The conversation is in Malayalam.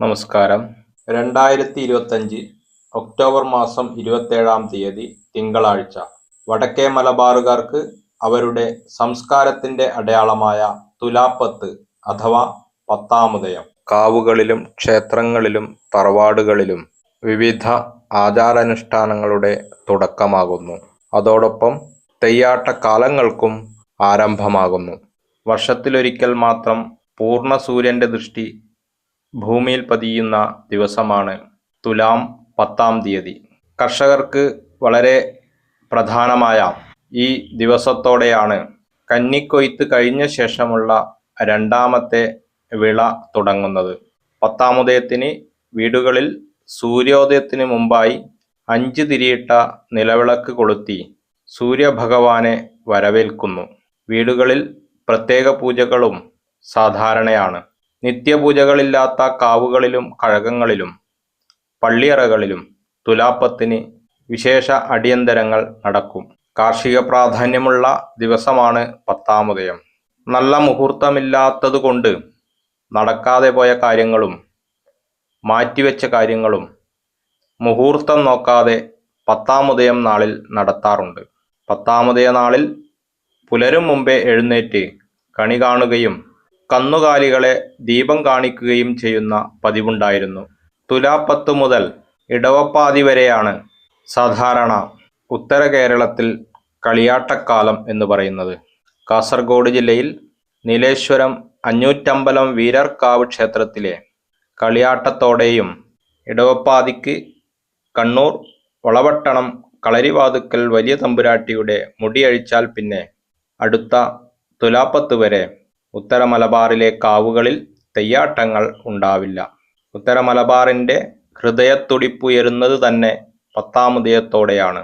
നമസ്കാരം. രണ്ടായിരത്തി ഇരുപത്തഞ്ച് ഒക്ടോബർ മാസം ഇരുപത്തേഴാം തീയതി തിങ്കളാഴ്ച വടക്കേ മലബാറുകാർക്ക് അവരുടെ സംസ്കാരത്തിന്റെ അടയാളമായ തുലാപ്പത്ത് അഥവാ പത്താമുദയം. കാവുകളിലും ക്ഷേത്രങ്ങളിലും തറവാടുകളിലും വിവിധ ആചാരാനുഷ്ഠാനങ്ങളുടെ തുടക്കമാകുന്നു. അതോടൊപ്പം തെയ്യാട്ട കാലങ്ങൾക്കും ആരംഭമാകുന്നു. വർഷത്തിലൊരിക്കൽ മാത്രം പൂർണ സൂര്യന്റെ ദൃഷ്ടി ഭൂമിയിൽ പതിയുന്ന ദിവസമാണ് തുലാം പത്താം തീയതി. കർഷകർക്ക് വളരെ പ്രധാനമായ ഈ ദിവസത്തോടെയാണ് കന്നിക്കൊയ്ത്ത് കഴിഞ്ഞ ശേഷമുള്ള രണ്ടാമത്തെ വിള തുടങ്ങുന്നത്. പത്താമുദയത്തിന് വീടുകളിൽ സൂര്യോദയത്തിന് മുമ്പായി അഞ്ച് തിരിയിട്ട നിലവിളക്ക് കൊളുത്തി സൂര്യഭഗവാനെ വരവേൽക്കുന്നു. വീടുകളിൽ പ്രത്യേക പൂജകളും സാധാരണയാണ്. നിത്യപൂജകളില്ലാത്ത കാവുകളിലും കഴകങ്ങളിലും പള്ളിയറകളിലും തുലാപ്പത്തിന് വിശേഷ അടിയന്തരങ്ങൾ നടക്കും. കാർഷിക പ്രാധാന്യമുള്ള ദിവസമാണ് പത്താമുദയം. നല്ല മുഹൂർത്തമില്ലാത്തതുകൊണ്ട് നടക്കാതെ പോയ കാര്യങ്ങളും മാറ്റിവെച്ച കാര്യങ്ങളും മുഹൂർത്തം നോക്കാതെ പത്താമുദയം നാളിൽ നടത്താറുണ്ട്. പത്താമുദയ നാളിൽ പുലരും മുമ്പേ എഴുന്നേറ്റ് കണി കാണുകയും കന്നുകാലികളെ ദീപം കാണിക്കുകയും ചെയ്യുന്ന പതിവുണ്ടായിരുന്നു. തുലാപ്പത്ത് മുതൽ ഇടവപ്പാതി വരെയാണ് സാധാരണ ഉത്തര കേരളത്തിൽ കളിയാട്ടക്കാലം എന്ന് പറയുന്നത്. കാസർഗോഡ് ജില്ലയിൽ നീലേശ്വരം അഞ്ഞൂറ്റമ്പലം വീരർക്കാവ് ക്ഷേത്രത്തിലെ കളിയാട്ടത്തോടെയും ഇടവപ്പാതിക്ക് കണ്ണൂർ വളവട്ടണം കളരിവാതുക്കൽ വലിയ തമ്പുരാട്ടിയുടെ മുടിയഴിച്ചാൽ പിന്നെ അടുത്ത തുലാപ്പത്ത് വരെ ഉത്തര മലബാറിലെ കാവുകളിൽ തെയ്യാട്ടങ്ങൾ ഉണ്ടാവില്ല. ഉത്തര മലബാറിന്റെ ഹൃദയത്തുടിപ്പുയരുന്നത് തന്നെ പത്താമുദയത്തോടെയാണ്